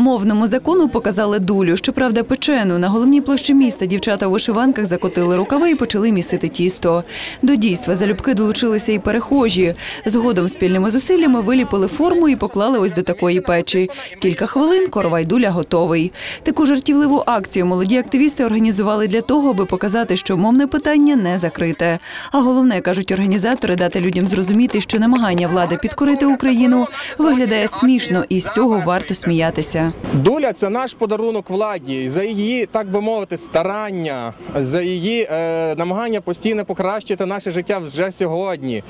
Мовному закону показали дулю. Щоправда, печену. На головній площі міста дівчата у вишиванках закотили рукави і почали місити тісто. До дійства залюбки долучилися і перехожі. Згодом спільними зусиллями виліпили форму і поклали ось до такої печі. Кілька хвилин коровай дуля готовий. Таку жартівливу акцію молоді активісти організували для того, аби показати, що мовне питання не закрите. А головне, кажуть організатори, дати людям зрозуміти, що намагання влади підкорити Україну виглядає смішно, і з цього варто сміятися. Доля це наш подарунок владі за її, так би мовити, старання, за її е, намагання постійно покращити наше життя вже сьогодні.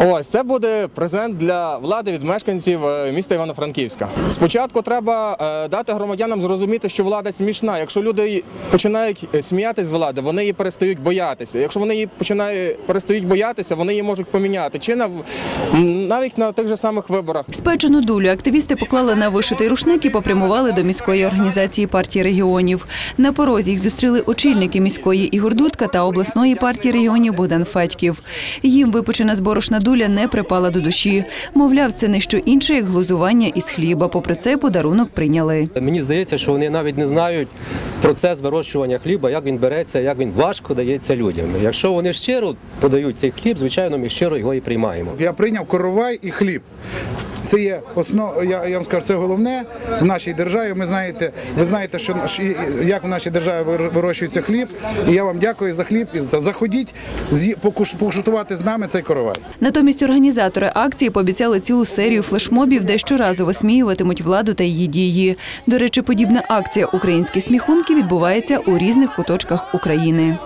Ось це буде презент для влади від мешканців е, міста Івано-Франківська. Спочатку треба е, дати громадянам зрозуміти, що влада смішна. Якщо люди починають е, сміятись з влади, вони її перестають боятися. Якщо вони її починають перестають боятися, вони її можуть поміняти. Чи на навіть на тих же самих виборах. Спечену дулю активісти поклали на вишитий рушник і попрямували до міської організації партії регіонів. На порозі їх зустріли очільники міської Ігор Дудка та обласної партії регіонів Богдан Федьків. Їм випечена зборошна дуля не припала до душі. Мовляв, це не що інше, як глузування із хліба. Попри це, подарунок прийняли. Мені здається, що вони навіть не знають процес вирощування хліба, як він береться, як він важко дається людям. Якщо вони щиро подають цей хліб, звичайно, ми щиро його і приймаємо. Я прийняв коровай і хліб. Це є основ, я, я вам скажу, це головне в нашій державі. Ми знаєте, ви знаєте, що як в нашій державі вир- вирощується хліб. І я вам дякую за хліб. І за заходіть з'ї- покуш- покуштувати з нами цей коровай. Натомість організатори акції пообіцяли цілу серію флешмобів, де щоразу висміюватимуть владу та її дії. До речі, подібна акція Українські сміхунки відбувається у різних куточках України.